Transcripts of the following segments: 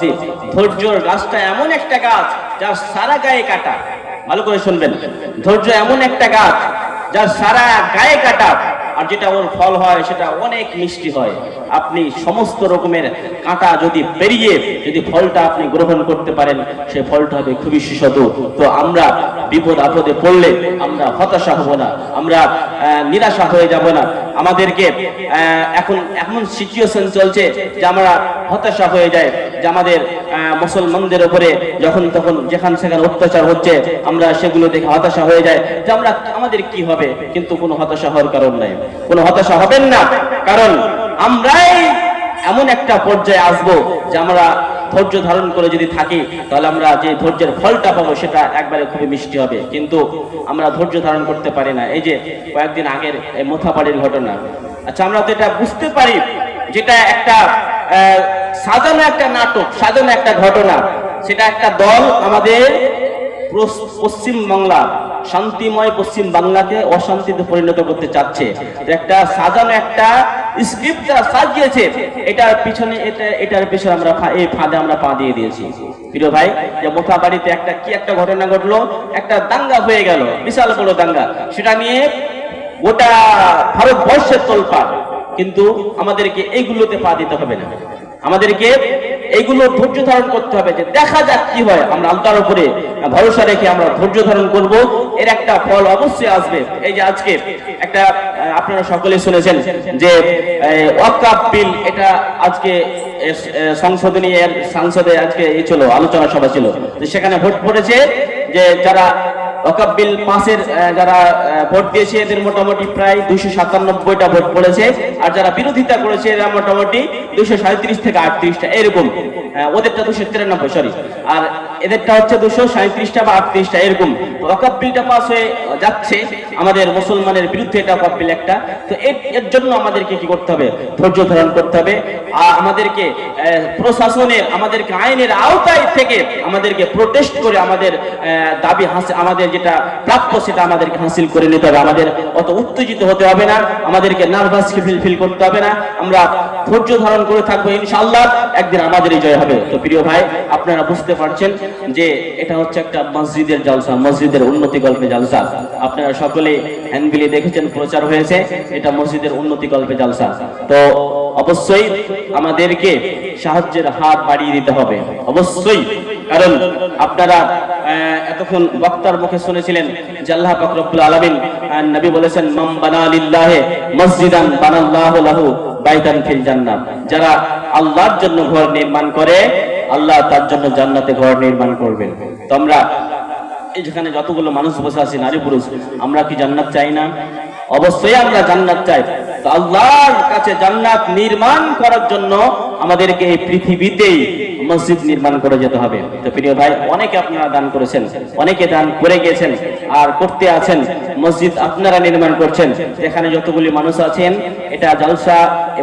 ধৈর্যর গাছটা এমন একটা গাছ যার সারা গায়ে কাটা। ভালো করে শুনবেন। ধৈর্য এমন একটা গাছ যার সারা গায়ে কাটা। আর যেটা ওর ফল হয়, সেটা অনেক মিষ্টি হয়। আপনি সমস্ত রকমের কাঁটা যদি পেরিয়ে, যদি ফলটা আপনি গ্রহণ করতে পারেন সেই ফলটা হবে খুবই সুস্বাদু। তো আমরা বিপদ আপদে পড়লে আমরা হতাশা হব না, আমরা নিরাশা হয়ে যাব না। আমাদেরকে এখন, এমন সিচুয়েশন চলছে যে আমরা হতাশা হয়ে যায় যে আমাদের মুসলমানদের উপরে যখন তখন যেখান সেখানে অত্যাচার হচ্ছে, আমরা সেগুলো দেখে হতাশা হয়ে যায় যে আমরা, আমাদের কি হবে? কিন্তু কোনো হতাশা হওয়ার কারণ নাই। কোনো হতাশা হবেন না। কারণ আমরাই এমন একটা পর্যায়ে আসব যে আমরা ধৈর্য ধারণ করে যদি থাকি, তাহলে আমরা যে ধৈর্যের ফলটা পাবো সেটা একবারে খুবই মিষ্টি হবে। কিন্তু আমরা ধৈর্য ধারণ করতে পারি না। এই যে কয়েকদিন আগের এই মোথাবাড়ির ঘটনা। আচ্ছা আমরা তো এটা বুঝতে পারি যেটা একটা সাজানো একটা নাটক, সাজানো একটা ঘটনা। সেটা একটা দল আমাদের পশ্চিম বাংলা শান্তিময় পশ্চিম বাংলাকে অশান্তিতে পরিণত করতে চাচ্ছে। একটা সাজানো একটা স্ক্রিপ্ট যারা সাজিয়েছে, এটার পিছনে এটা, এটার পিছনে আমরা এই ফাঁদে আমরা পা দিয়ে দিয়েছি। প্রিয় ভাই, যে মোথা বাড়িতে একটা, কি একটা ঘটনা ঘটলো? একটা দাঙ্গা হয়ে গেল, বিশাল বড় দাঙ্গা। সেটা নিয়ে গোটা ভারতবর্ষের তোলপাড়। কিন্তু আমাদেরকে এইগুলোতে পা দিতে হবে না। আমাদেরকে এইগুলো ধৈর্য ধারণ করতে হবে যে দেখা যাক কি হয়। আমরা আল্লাহর উপরে ভরসা রেখে আমরা ধৈর্য ধারণ করব। এর একটা ফল অবশ্যই আসবে। এই যে আজকে একটা আপনারা সকলে শুনেছেন যে বিল এটা আজকে এ, এ, সংসদে আজকে এই ছিল আলোচনা সভা ছিল। সেখানে ভোট পড়েছে যে যারা ওয়াকাব বিল পাসের যারা ভোট দিয়েছে, এদের মোটামুটি প্রায় দুইশো সাতানব্বইটা ভোট পড়েছে। আর যারা বিরোধিতা করেছে, এরা মোটামুটি দুশো সাঁত্রিশ থেকে আটত্রিশটা। এরকম। ওদেরটা দুশো তিরানব্বই সরি আর এদেরটা হচ্ছে দুশো সাঁত্রিশটা বা আটত্রিশটা, এরকম। অকাব্বিলটা বিলটা পাস হয়ে যাচ্ছে, আমাদের মুসলমানের বিরুদ্ধে এটা বিল একটা। তো এর জন্য আমাদেরকে কি করতে হবে? ধৈর্য ধারণ করতে হবে। আমাদেরকে প্রশাসনের, আমাদেরকে আইনের আওতায় থেকে আমাদেরকে প্রোটেস্ট করে আমাদের দাবি আমাদের যেটা প্রাপ্য সেটা আমাদেরকে হাসিল করে নিতে হবে। আমাদের অত উত্তেজিত হতে হবে না। আমাদেরকে নার্ভাস ফিল ফিল করতে হবে না। আমরা ধৈর্য ধারণ করে থাকব ইনশাআল্লাহ। একদিন আমাদেরই জয় হবে। তো প্রিয় ভাই, আপনারা বুঝতে পারছেন যে এটা হচ্ছে একটা মসজিদের জালসা, মসজিদের উন্নতি গল্পে জালসা। আপনারা সকলে হ্যান্ডবিলি দেখেছেন, প্রচার হয়েছে। এটা মসজিদের উন্নতি গল্পে জালসা। তো অবশ্যই আমাদেরকে সাহায্যের হাত বাড়িয়ে দিতে হবে। অবশ্যই। কারণ আপনারা এতক্ষণ বক্তার মুখে শুনেছিলেন নবী বলেছেন মসজিদান লাহু বাইতান ফিল জান্নাহ। যারা আল্লাহর জন্য ঘর নির্মাণ করে, আল্লাহ তার জন্য জান্নাতে ঘর নির্মাণ করবেন। তো আমরা এই যেখানে যতগুলো মানুষ বসে আছে, নারী পুরুষ, আমরা কি জান্নাত চাই না? অবশ্যই আমরা জান্নাত চাই। আল্লাহর কাছে জান্নাত নির্মাণ করার জন্য আমাদেরকে এই পৃথিবীতেই মসজিদ নির্মাণ করে যেতে হবে। তো প্রিয় ভাই, অনেকে আপনারা দান করেছেন, অনেকে দান করে গিয়েছেন, আর করতে আছেন, মসজিদ আপনারা নির্মাণ করছেন। এখানে যতগুলি মানুষ আছেন, এটা জালসা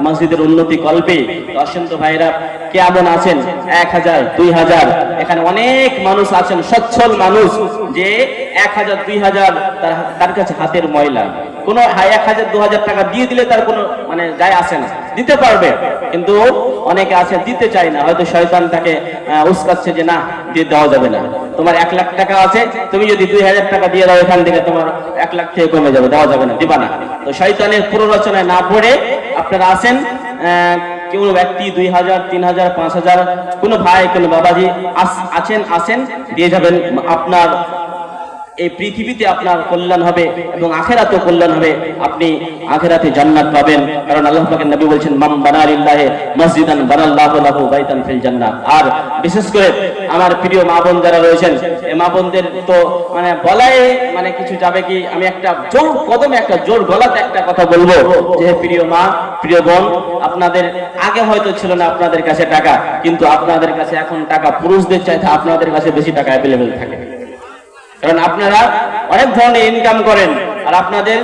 মসজিদের উন্নতি কল্পে, তো আসেন তো ভাইরা কেমন আছেন? এক হাজার, দুই হাজার, এখানে অনেক মানুষ আছেন, সচ্ছল মানুষ, যে এক হাজার, দুই হাজার তার কাছে হাতের ময়লা। কোনো এক হাজার, দু হাজার টাকা দিয়ে দিলে তার কোনো মানে যায় আসে না। দিতে পারবে, কিন্তু অনেকে আছে, দিতে চায় না। হয়তো শয়তান তাকে উস্কাচ্ছে যে না, দিয়ে দেওয়া যাবে না। তোমার এক লাখ টাকা আছে, তুমি যদি দুই হাজার টাকা দিয়ে দাও এখান থেকে, তোমার এক লাখ থেকে কমে যাবে, দেওয়া যাবে না, দিবা না। তো শয়তানের প্ররোচনায় না পড়ে আপনারা আসেন কেউ ব্যক্তি দুই হাজার, তিন হাজার, পাঁচ হাজার, কোনো ভাই, কোনো বাবাজি আছেন, আসেন, দিয়ে যাবেন। আপনার এই পৃথিবীতে আপনার কল্যাণ হবে এবং আখেরাতেও কল্যাণ হবে। আপনি আখেরাতে জান্নাত পাবেন। কারণ আল্লাহ নবী বলছেন মাম বানালিল্লাহি মসজিদান বানাল্লাহু লাহু বাইতান ফিল জান্নাত আর বিশেষ করে আমার প্রিয় মা বোন যারা রয়েছেন, এই মা বোনদের তো মানে বলাই মানে কিছু যাবে কি? আমি একটা জোর কদমে একটা জোর গলাতে একটা কথা বলব যে প্রিয় মা, প্রিয় বোন, আপনাদের আগে হয়তো ছিল না আপনাদের কাছে টাকা, কিন্তু আপনাদের কাছে এখন টাকা পুরুষদের চাইতে আপনাদের কাছে বেশি টাকা অ্যাভেলেবেল থাকে। কারণ আপনারা অনেক ধরনের ইনকাম করেন। আর আপনাদের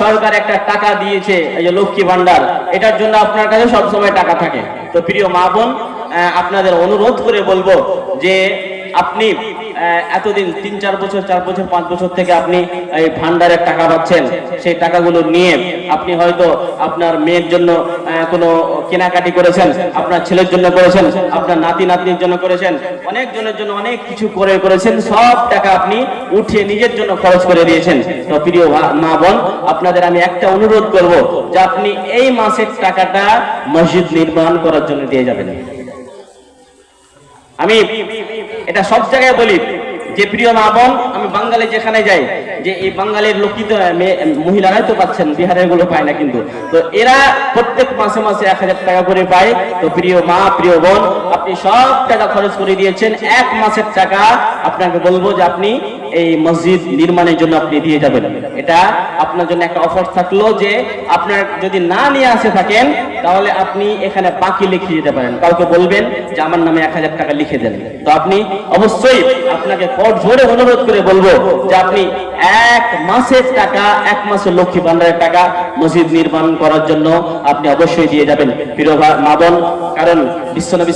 সরকার একটা টাকা দিয়েছে, এই যে লক্ষ্মী ভান্ডার এটার জন্য আপনার কাছে সবসময় টাকা থাকে। তো প্রিয় মা বোন আপনাদের অনুরোধ করে বলব যে আপনি এতদিন তিন, চার বছর চার বছর, পাঁচ বছর থেকে আপনি এই ভান্ডারের টাকা পাচ্ছেন, সেই টাকাগুলো নিয়ে আপনি হয়তো আপনার মেয়ের জন্য কোনো কেনাকাটি করেছেন, আপনার ছেলের জন্য করেছেন, আপনার নাতি, নাতনির জন্য করেছেন, অনেক জনের জন্য অনেক কিছু করে করেছেন, সব টাকা আপনি উঠিয়ে নিজের জন্য খরচ করে দিয়েছেন। তো প্রিয় মা বোন, আপনাদের আমি একটা অনুরোধ করব যে আপনি এই মাসের টাকাটা মসজিদ নির্মাণ করার জন্য দিয়ে যাবেন। আমি এটা সব জায়গায় বলি যে প্রিয় মা বোন, আমি বাঙালি যেখানে যাই, যে এই বাঙালির লোকই তো মহিলারাই তো পাচ্ছেন, বিহারেরগুলো পায় না কিন্তু। তো এরা প্রত্যেক মাসে মাসে এক হাজার টাকা করে পায়। তো প্রিয় মা, প্রিয় বোন, আপনি সব টাকা খরচ করে দিয়েছেন। এক মাসের টাকা আপনাকে বলব যে আপনি এই মসজিদ নির্মাণের জন্য আপনি দিয়ে যাবেন। এটা আপনার জন্য একটা অফার থাকল যে আপনার যদি না নিয়ে আসে থাকেন তাহলে আপনি এখানে বাকি লিখে দিতে পারেন। কাউকে বলবেন যে আমার নামে এক হাজার টাকা লিখে দেন। তো আপনি অবশ্যই আপনাকে কট জোরে অনুরোধ করে বলব যে আপনি এক মাসের টাকা, এক মাসের লক্ষ্মী ভান্ডারের টাকা মসজিদ নির্মাণ করার জন্য আপনি অবশ্যই দিয়ে যাবেন। প্রিয় মা কারণ বিশ্বনবী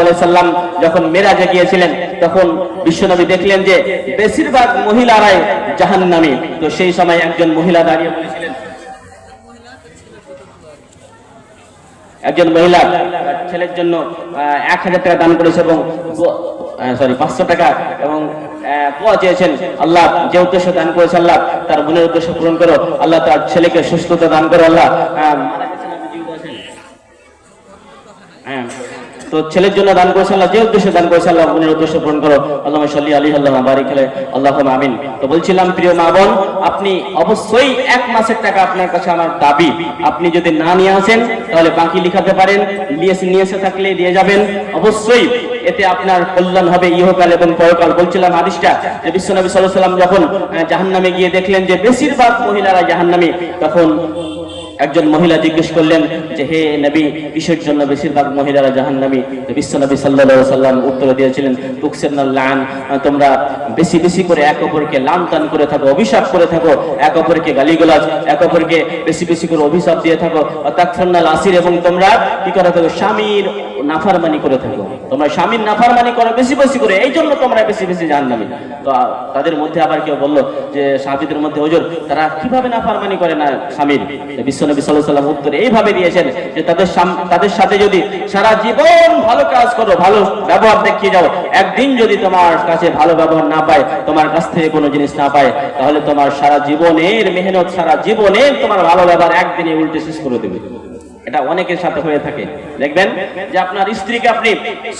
আলাইহি সাল্লাম যখন মেরাজে গিয়েছিলেন, তখন বিশ্বনবী দেখলেন যে বেশিরভাগ মহিলারাই জাহান জাহান্নামী। তো সেই সময় একজন মহিলা দাঁড়িয়ে বলেছিলেন একজন মহিলা ছেলের জন্য এক হাজার টাকা দান করেছে এবং সরি পাঁচশো টাকা এবং দোয়া চেয়েছেন। আল্লাহ যে উদ্দেশ্য দান করেছে আল্লাহ, তার বোনের উদ্দেশ্য পূরণ করো। আল্লাহ তার ছেলেকে সুস্থতা দান করো। আল্লাহ? হ্যাঁ। তো ছেলের জন্য দান করেছে আল্লাহ, যে উদ্দেশ্যে দান করেছে আল্লাহ বোনের উদ্দেশ্য পূরণ করো। আল্লাহ সাল্লি আলী আল্লাহ বাড়ি খেলে আল্লাহ আমিন। তো বলছিলাম, প্রিয় মা বোন, আপনি অবশ্যই এক মাসের টাকা আপনার কাছে আমার দাবি। আপনি যদি না নিয়ে আসেন, তাহলে বাকি লিখাতে পারেন নিয়ে এসে- থাকলে দিয়ে যাবেন। অবশ্যই এতে আপনার কল্যাণ হবে ইহকাল এবং পরকাল। বলছিলাম হাদিসটা, যে বিশ্বনবী আলাইহি সাল্লাম যখন জাহান্নামে গিয়ে দেখলেন যে বেশিরভাগ মহিলারা জাহান্নামী, তখন একজন মহিলা জিজ্ঞেস করলেন যে, হে নবী, কিসের জন্য বেশিরভাগ মহিলারা জাহান্নামী? বিশ্ব নবী সাল্লাল্লাহু সাল্লাম উত্তর দিয়েছিলেন তুকসের লান, তোমরা বেশি বেশি করে এক অপরকে লান টান করে থাকো, অভিশাপ করে থাকো, এক অপরকে গালিগালাজ, এক অপরকে বেশি বেশি করে অভিশাপ দিয়ে থাকো তাকফান্নাল আসির, এবং তোমরা কি করে থাকো, স্বামীর নাফারমানি করে থাকো। তোমরা স্বামীর নাফারমানি করো বেশি বেশি করে এই জন্য তোমরা বেশি বেশি জাহান্নামী। তো তাদের মধ্যে আবার কেউ বলল যে, সাহাবীদের মধ্যে হুজুর, তারা কীভাবে নাফারমানি করে না স্বামীর? বিশ্বনবী আলাইহি সাল্লাম উত্তর এইভাবে দিয়েছেন যে তাদের তাদের সাথে যদি সারা জীবন ভালো কাজ করো, ভালো ব্যবহার দেখিয়ে যাও, একদিন যদি তোমার কাছে ভালো ব্যবহার না পায়, তোমার কাছ থেকে কোনো জিনিস না পায়, তাহলে তোমার সারা জীবনের মেহনত, সারা জীবনের তোমার ভালো ব্যবহার একদিনে উল্টে শেষ করে দেবে। এটা অনেকের সাথে হয়ে থাকে। দেখবেন যে আপনার স্ত্রীকে আপনি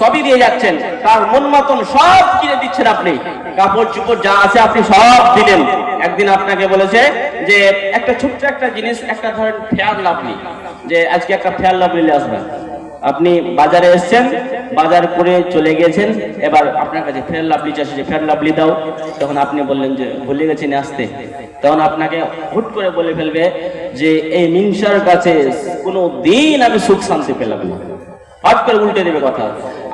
সবই দিয়ে যাচ্ছেন, তার মন মতন সব কিনে দিচ্ছেন আপনি। কাপড় চুপড় যা আছে আপনি সব দিলেন। একদিন আপনাকে বলেছে যে একটা ছোট্ট একটা জিনিস, একটা ধরেন ফেয়ার লাভলি, যে আজকে একটা ফেয়ার লাভলি আসবেন। আপনি বাজারে এসেছেন, বাজার করে চলে গেছেন, এবার আপনার কাছে ফেয়ার লাভলি চাষে যে ফেয়ার লাভলি দাও। তখন আপনি বললেন যে, ভুলে গেছেন আসতে। তখন আপনাকে হুট করে বলে ফেলবে যে, এই মিনসার কাছে কোনো দিন আমি সুখ শান্তি পেলাম না। হট করে উল্টে দেবে কথা।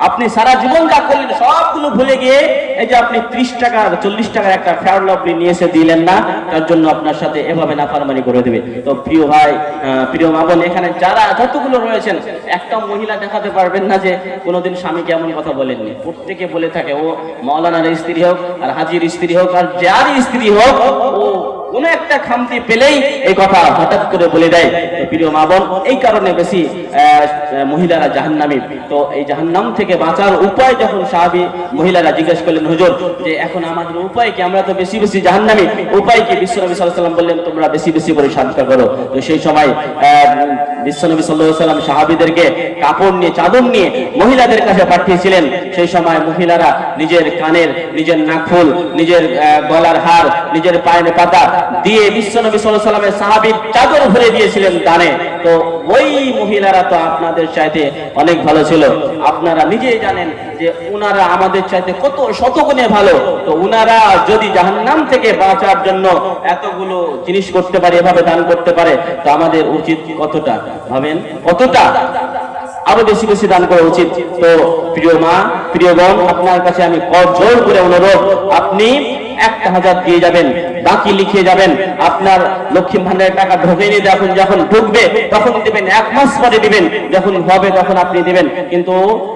আপনি সারা জীবন যা করলেন, সবগুলো ভুলে গিয়ে এই যে আপনি ত্রিশ টাকা, চল্লিশ টাকার একটা ফেয়ার আপনি নিয়ে এসে দিলেন না, তার জন্য আপনার সাথে এভাবে নাফারমানি করে দেবে। তো প্রিয় ভাই প্রিয় মা বোন, এখানে যারা যতগুলো রয়েছেন, একটা মহিলা দেখাতে পারবেন না যে কোনোদিন স্বামীকে এমন কথা বলেননি। প্রত্যেকে বলে থাকে, ও মৌলানার স্ত্রী হোক আর হাজির স্ত্রী হোক আর যার স্ত্রী হোক, ও কোন একটা খামতি পেলেই এই কথা হঠাৎ করে বলে দেয়। তো প্রিয় মা বোন, এই কারণে বেশি মহিলারা জাহান্নামি। তো এই জাহান্নাম থেকে বাঁচার উপায় যখন সাহাবি মহিলারা জিজ্ঞেস করলেন, হুজুর, যে এখন আমাদের উপায় কি? আমরা তো বেশি বেশি জাহান্নামি। উপায় কি? বিশ্বনবী সাল্লাল্লাহু আলাইহি বললেন, তোমরা বেশি বেশি করে সাদকা করো। তো সেই সময় বিশ্বনবী আলাইহি সাল্লাম সাহাবীদেরকে কাপড় নিয়ে, চাদর নিয়ে মহিলাদের কাছে পাঠিয়েছিলেন। সেই সময় মহিলারা নিজের কানের, নিজের নাকফুল, নিজের গলার হার, নিজের পায়ের পাতা দিয়ে বিশ্বনবী আলাইহি সাল্লামের সাহাবীর চাদর ভরে দিয়েছিলেন দানে। তো ওই মহিলারা তো আপনাদের চাইতে অনেক ভালো ছিল। আপনারা নিজেই জানেন যে উনারা আমাদের চাইতে কত শতগুণে ভালো। তো উনারা যদি জাহান্নাম থেকে বাঁচার জন্য এতগুলো জিনিস করতে পারে, এভাবে দান করতে পারে, তো আমাদের উচিত কতটা? ভাবেন? কতটা আরও বেশি বেশি দান করা উচিত। তো প্রিয় মা, প্রিয় বোন, আপনার কাছে আমি কর জোর করে অনুরোধ, আপনি একটা হাজার দিয়ে যাবেন। বাকি লিখে যাবেন। আপনার লক্ষ্মী ভান্ডারের টাকা ঢোকেনি যখন যখন ঢুকবে, তখন দিবেন, এক মাস পরে দিবেন। যখন হবে, তখন আপনি দিবেন। কিন্তু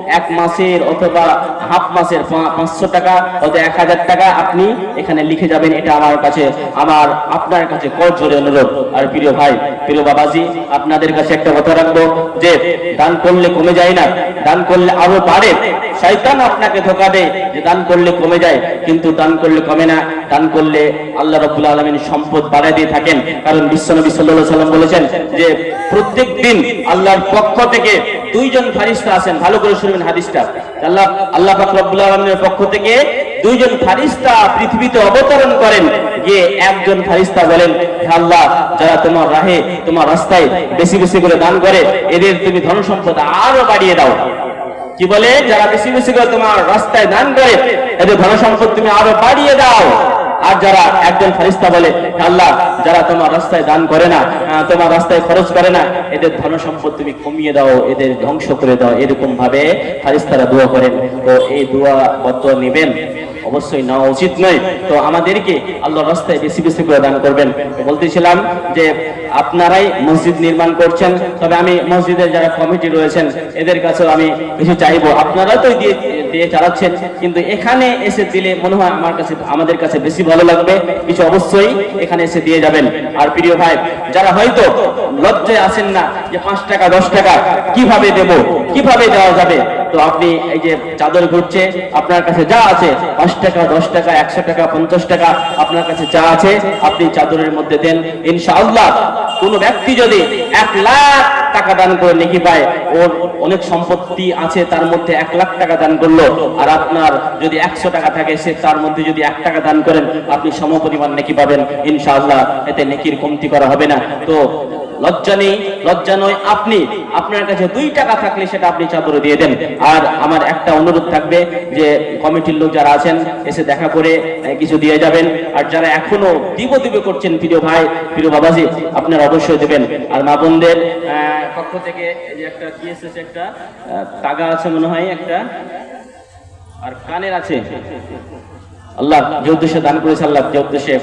এক মাসের অথবা হাফ মাসের পাঁচশো টাকা অথবা এক হাজার টাকা আপনি এখানে লিখে যাবেন। এটা আমার কাছে আমার আপনার কাছে কর জোরে অনুরোধ। আর প্রিয় ভাই, প্রিয় বাবাজি, আপনাদের কাছে একটা কথা রাখব যে, দান করলে কমে যায় না। দান করলে আরও বাড়ে। শয়তান আপনাকে ধোকা দেয় যে, দান করলে কমে যায়। কিন্তু দান করলে কমে না। দান করলে আল্লাহ রাব্বুল আলামিন সম্পদ বাড়ায় দিয়ে থাকেন। কারণ বিশ্বনবী সাল্লাল্লাহু আলাইহি সাল্লাম বলেছেন যে, প্রত্যেক দিন আল্লাহর পক্ষ থেকে দুইজন ফারিস্তা আছেন ভালো করে শুনবেন হাদিসটা। আল্লাহ আল্লাহ পাক রব্বুল আলামিনের পক্ষ থেকে দুইজন ফারিস্তা পৃথিবীতে অবতরণ করেন। গিয়ে একজন ফারিস্তা বলেন আল্লাহ, যারা তোমার রাহে, তোমার রাস্তায় বেশি বেশি করে দান করে, এদের তুমি ধন সম্পদ আরও বাড়িয়ে দাও। কি বলে? যারা বেশি বেশি করে তোমার রাস্তায় দান করে, এদের ধন সম্পদ তুমি আরও বাড়িয়ে দাও। আর যারা একজন ফারিস্তা বলে আল্লাহ, যারা তোমার রাস্তায় দান করে না তোমার রাস্তায় খরচ করে না, এদের ধন সম্পদ তুমি কমিয়ে দাও, এদের ধ্বংস করে দাও। এরকম ভাবে ফারিস্তারা দোয়া করেন। তো এই দোয়া পত্র নেবেন। অবশ্যই নেওয়া উচিত নয়। তো আমাদেরকে আল্লাহর রাস্তায় বেশি বেশি করে দান করবেন। বলতেছিলাম যে, আপনারাই মসজিদ নির্মাণ করছেন, তবে আমি মসজিদের যারা কমিটি রয়েছেন, এদের কাছেও আমি কিছু চাইব। আপনারা তো দিয়ে দিয়ে চালাচ্ছেন, কিন্তু এখানে এসে দিলে মনে হয় আমার কাছে, আমাদের কাছে বেশি ভালো লাগবে। কিছু অবশ্যই এখানে এসে দিয়ে যাবেন। আর প্রিয় ভাই, যারা হয়তো লজ্জায় আসেন না যে পাঁচ টাকা, দশ টাকা কীভাবে দেব, কীভাবে দেওয়া যাবে তো আপনি এই যে চাদর ঘুরছে, আপনার কাছে যা আছে, পাঁচ টাকা, দশ টাকা, একশো টাকা, পঞ্চাশ টাকা, আপনার কাছে যা আছে, আপনি চাদরের মধ্যে দেন। ইনশাআল্লাহ, কোনো ব্যক্তি যদি এক লাখ টাকা দান করে নেকি পায়, ওর অনেক সম্পত্তি আছে, তার মধ্যে এক লাখ টাকা দান করল, আর আপনার যদি একশো টাকা থাকে, সে তার মধ্যে যদি এক টাকা দান করেন, আপনি সম পরিমাণ নেকি পাবেন। ইনশাআল্লাহ, এতে নেকির কমতি করা হবে না। তো লজ্জা নেই, লজ্জা নয় আপনি, আপনার কাছে দুই টাকা থাকলে সেটা আপনি চাদরে দিয়ে দেন। আর আমার একটা অনুরোধ থাকবে যে কমিটির লোক যারা আছেন, এসে দেখা করে কিছু দিয়ে যাবেন। আর যারা এখনও দিব দিবে করছেন, প্রিয় ভাই, প্রিয় বাবাজি, আপনারা অবশ্যই দেবেন। আর মা বোনদের পক্ষ থেকে যে একটা কি একটা তাগা আছে মনে হয় একটা, আর কানের আছে। আল্লাহ যে উদ্দেশ্যে দান করেছে আল্লাহ, যে উদ্দেশ্যে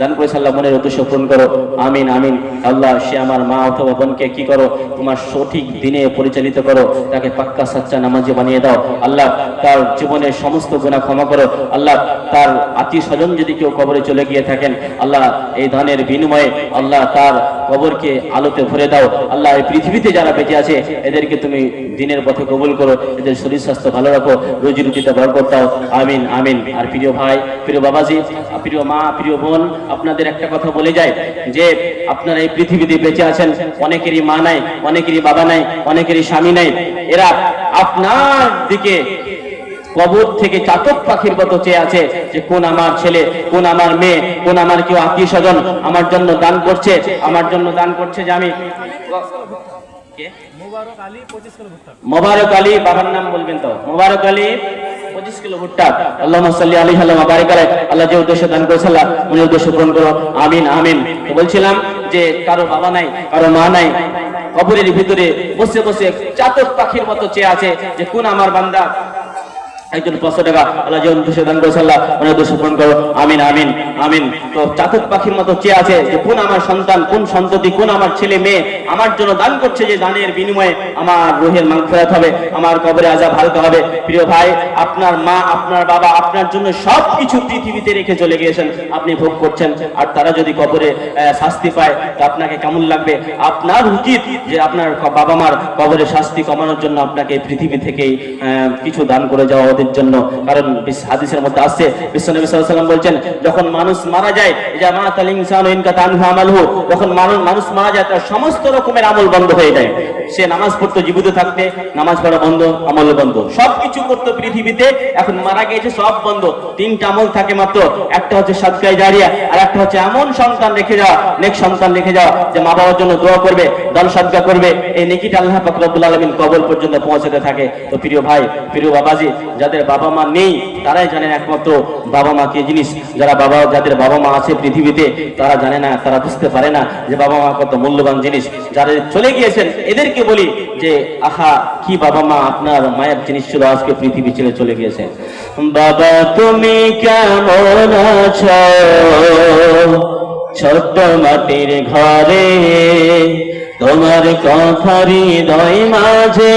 দান করেছে আল্লাহ, মনের উদ্দেশ্য পূরণ করো। আমিন আমিন। আল্লাহ, সে আমার মা অথবা বোনকে কি করো? তোমার সঠিক দিনে পরিচালিত করো। তাকে পাক্কা সাচ্চা নামাজি বানিয়ে দাও। আল্লাহ, তার জীবনের সমস্ত গুণা ক্ষমা করো। আল্লাহ, তার আত্মীয় স্বজন যদি কেউ কবরে চলে গিয়ে থাকেন, আল্লাহ, এই দানের বিনিময়ে আল্লাহ তার কবরকে আলোতে ভরে দাও। আল্লাহ, এই পৃথিবীতে যারা বেঁচে আছে, এদেরকে তুমি দিনের পথে কবুল করো। এদের শরীর স্বাস্থ্য ভালো রাখো। রুজি রুটিতে বরকত দাও আমিন আমিন। আর প্রিয় ভাই প্রিয় বাবাজি প্রিয় মা প্রিয় বোন আপনাদের একটা কথা বলে যায় যে আপনারা এই পৃথিবীতে বেঁচে আছেন অনেকেরই মা নাই অনেকেরই বাবা নাই অনেকেরই স্বামী নাই। এরা আপনার দিকে কবর থেকে চাতক পাখির মতো চেয়ে আছে যে কোন আমার ছেলে কোন আমার মেয়ে কোন আমার কেউ আত্মীয় স্বজন আমার জন্য দান করছে আমার জন্য দান করছে যে আমি? মোবারক আলী বাবার নাম বলবেন তো? মোবারক আলী পঁচিশ কিলো ভুট্টা আল্লাহ সাল্লি আলী হাল্লামা বারিক আলাই আল্লাহ যে উদ্দেশ্য দান করেছে উনি উদ্দেশ্য পূরণ করো আমিন আমিন। বলছিলাম যে কারও বাবা নাই, কারও মা নাই, কবরের ভিতরে বসে বসে চাতক পাখির মতো চেয়ে আছে যে, কোন আমার বান্দা একজন পাঁচশো টাকা, আল্লাহ যে উদ্দেশ্যে দান করেছে, আল্লাহ উনি উদ্দেশ্য পূরণ করো। আমিন আমিন আমিন। তো চাতক পাখির মতো চেয়ে আছে যে, কোন আমার সন্তান, কোন সন্ততি, কোন আমার ছেলে মেয়ে আমার জন্য দান করছে যে, দানের বিনিময়ে আমার রোহের মাগফিরাত হবে, আমার কবরে আজাব হালকা হবে। প্রিয় ভাই, আপনার মা, আপনার বাবা আপনার জন্য সব কিছু পৃথিবীতে রেখে চলে গিয়েছেন, আপনি ভোগ করছেন। আর তারা যদি কবরে শাস্তি পায়, তো আপনাকে কেমন লাগবে? আপনার উচিত যে, আপনার বাবা মার কবরে শাস্তি কমানোর জন্য আপনাকে পৃথিবী থেকেই কিছু দান করে যাওয়া ওদের জন্য। কারণ হাদিসের মধ্যে আসছে, বিশ্বনবী আলাইহি বলছেন, যখন মানুষ মারা যায় আমালহু যখন মানুষ মানুষ মারা যায়, তার সমস্ত রকমের আমল বন্ধ হয়ে যায়। সে নামাজ পড়তো জীবিত থাকতে, নামাজ পড়া বন্ধ, আমল বন্ধ। সবকিছু করতো পৃথিবীতে, এখন মারা গিয়েছে, সব বন্ধ। তিনটা আমল থাকে মাত্র, একটা হচ্ছে সাদকায় জারিয়া, আর একটা হচ্ছে এমন সন্তান রেখে যাওয়া, নেক সন্তান রেখে যাওয়া, যে মা বাবার জন্য দোয়া করবে, দান সাদকা করবে। এই নেকিটা আল্লাহ পাক আলামিন কবর পর্যন্ত পৌঁছাতে থাকে। তো প্রিয় ভাই, প্রিয় বাবাজি, যাদের বাবা মা নেই, তারাই জানেন একমাত্র বাবা মা কি জিনিস। যারা বাবা, যাদের বাবা মা আছে পৃথিবীতে, তারা জানে না, তারা বুঝতে পারে না যে বাবা মা কত মূল্যবান জিনিস। যারা চলে গিয়েছেন, এদেরকে বলি যে, আহা, কি বাবা মা আপনার মায়ের জিনিস ছিল, আজকে পৃথিবী ছেড়ে চলে গিয়েছে। বাবা, তুমি কেমন আছো? ছোট্ট মাটির ঘরে, তোমার কথা হৃদয় মাঝে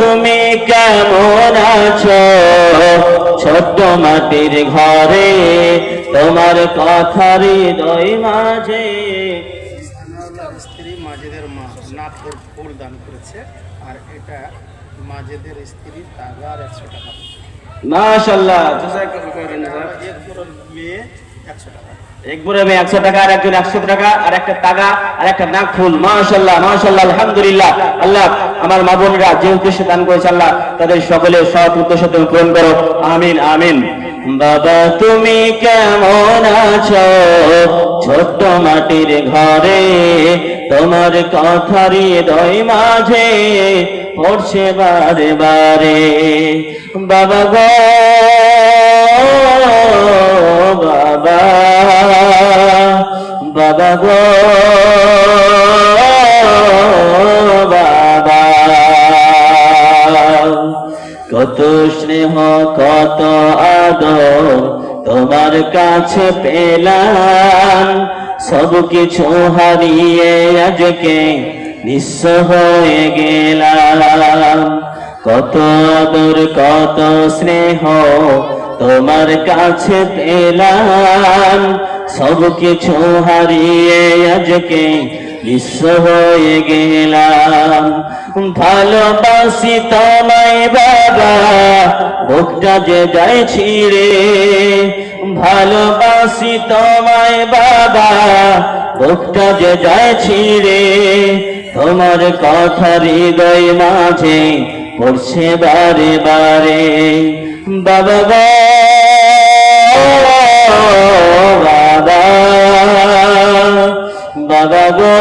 তুমি কেমন আছো? ছোট্ট মাটির ঘরে তোমার কথা হৃদয় মাঝে। স্ত্রী মাজেদের মা ফুল দান করেছে আর এটা মাজেদের স্ত্রী তাগার একশো টাকা। মাশাল্লাহ মেয়ে একশো টাকা। একশো টাকা, আর একজন একশো টাকা, আর একটা টাকা আর একটা নাক ফুল মাশাল্লাহ মাশাল্লাহ আলহামদুলিল্লাহ। আল্লাহ, আমার মা বোনরা যে উদ্দেশ্যে দান করেছে আল্লাহ, তাদের সকলের সৎ উদ্দেশ্য তুমি পূরণ করো। আমিন আমিন। বাবা, তুমি কেমন আছো? ছোট্ট মাটির ঘরে তোমার কথার হৃদয় মাঝে পড়ছে বারে বারে। বাবা গো বাবা কত স্নেহ, কত আদর তোমার কাছে পেলাম। সব কিছু হারিয়ে আজকে নিঃস্ব হয়ে গেলাম। কত আদর, কত স্নেহ তোমার কাছে পেলাম। সব কিছু হারিয়ে আজকে বিশ্ব হয়ে গেলাম। ভালোবাসি তোমায় বাবা বুকটা যে যায় ছিড়ে। ভালোবাসি তোমায় বাবা বুকটা যে যায় ছিড়ে। তোমার কথা হৃদয় মাঝে পড়ছে বারে বারে। বাবা বাবা বাবা গো,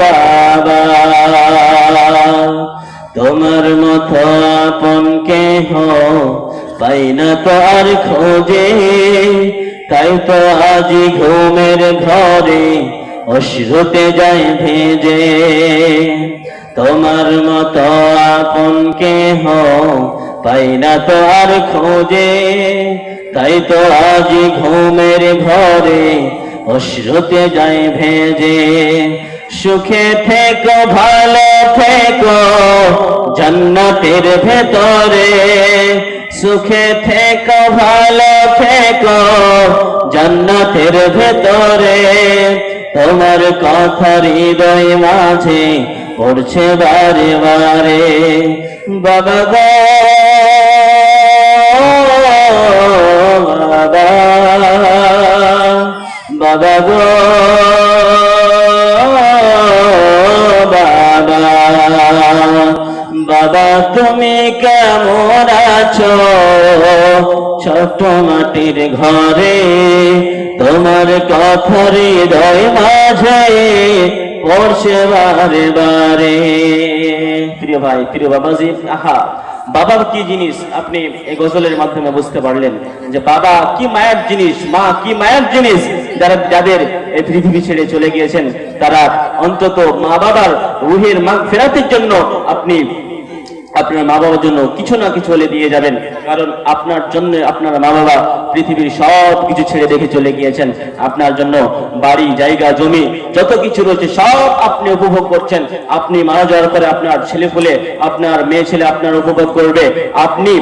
বাবা। তোমার মতো আপন কেহ পাই না তো আর খোঁজে, তাই তো আজ ঘুমের ঘরে অশ্রুতে যায় ভেজে। তোমার মতো আপন কেহ পাই না তো আর খোঁজে তাই তো আজ ঘুমের ঘরে অশ্রুতে যায় ভেজে। সুখে থেকো, ভালো থেকো, জান্নাতের ভেতরে। সুখে থেকো, ভালো থেকো, জান্নাতের ভেতরে। তোমার কথা হৃদয় মাঝে পড়ছে বারে বারে। বাবা বাবা বাবা গো, বাবা। বাবা, তুমি কেমন আছো? ছোট মাটির ঘরে তোমার কথা হৃদয় মাঝে পড়ছে বারে বারে। প্রিয় ভাই, প্রিয় বাবাজি, আহা। বাবা কি জিনিস আপনি এই গজলের মাধ্যমে বুঝতে পারলেন যে বাবা কি মায়ের জিনিস, মা কি মায়ের জিনিস যারা, যাদের এই পৃথিবী ছেড়ে চলে গিয়েছেন, তারা অন্তত মা বাবার রুহের মাগ ফেরাতের জন্য আপনি আপনার মা বাবার জন্য কিছু না কিছু হলে দিয়ে যাবেন। কারণ আপনার জন্য আপনার মা বাবা পৃথিবীর সব কিছু ছেড়ে রেখে চলে গিয়েছেন। আপনার জন্য বাড়ি, জায়গা, জমি, যত কিছু রয়েছে সব আপনি উপভোগ করছেন। আপনি মারা যাওয়ার পরে আপনার ছেলে ফুলে, আপনার মেয়ে ছেলে আপনার উপভোগ করবে। আপনি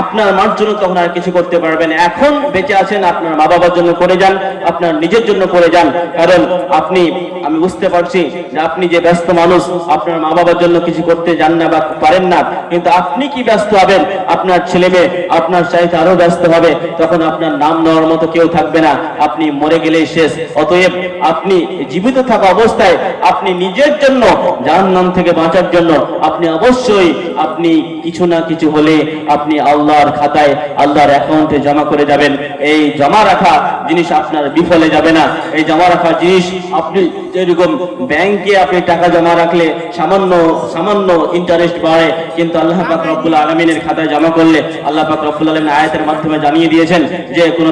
আপনার মার জন্য তখন আর কিছু করতে পারবেন এখন বেঁচে আছেন, আপনার মা বাবার জন্য করে যান, আপনার নিজের জন্য করে যান। কারণ আপনি, আমি বুঝতে পারছি যে আপনি যে ব্যস্ত মানুষ, আপনার মা বাবার জন্য কিছু করতে যান না বা পারেন না, কিন্তু আপনি কি ব্যস্ত হবেন? আপনার ছেলে মেয়ে আপনার চাইতে আরও ব্যস্ত হবে। তখন আপনার নাম নেওয়ার মতো কেউ থাকবে না। আপনি মরে গেলেই শেষ। অতএব আপনি জীবিত থাকা অবস্থায় আপনি নিজের জন্য জাহান নাম থেকে বাঁচার জন্য আপনি অবশ্যই আপনি কিছু না কিছু হলে আপনি আল্লাহর খাতায়, আল্লাহর অ্যাকাউন্টে জমা করে যাবেন। এই জমা রাখা জিনিস আপনার বিফলে যাবে না। এই জমা রাখা জিনিস আপনি যেরকম ব্যাংকে আপনি টাকা জমা রাখলে সামান্য সামান্য ইন্টারেস্ট বাড়ে কিন্তু আল্লাহ পাক রব্বুল আলমিনের খাতায় জমা করলে আল্লাহ পাক রব্বুল আলমিন আয়াতের মাধ্যমে জানিয়ে দিয়েছেন যে কোনো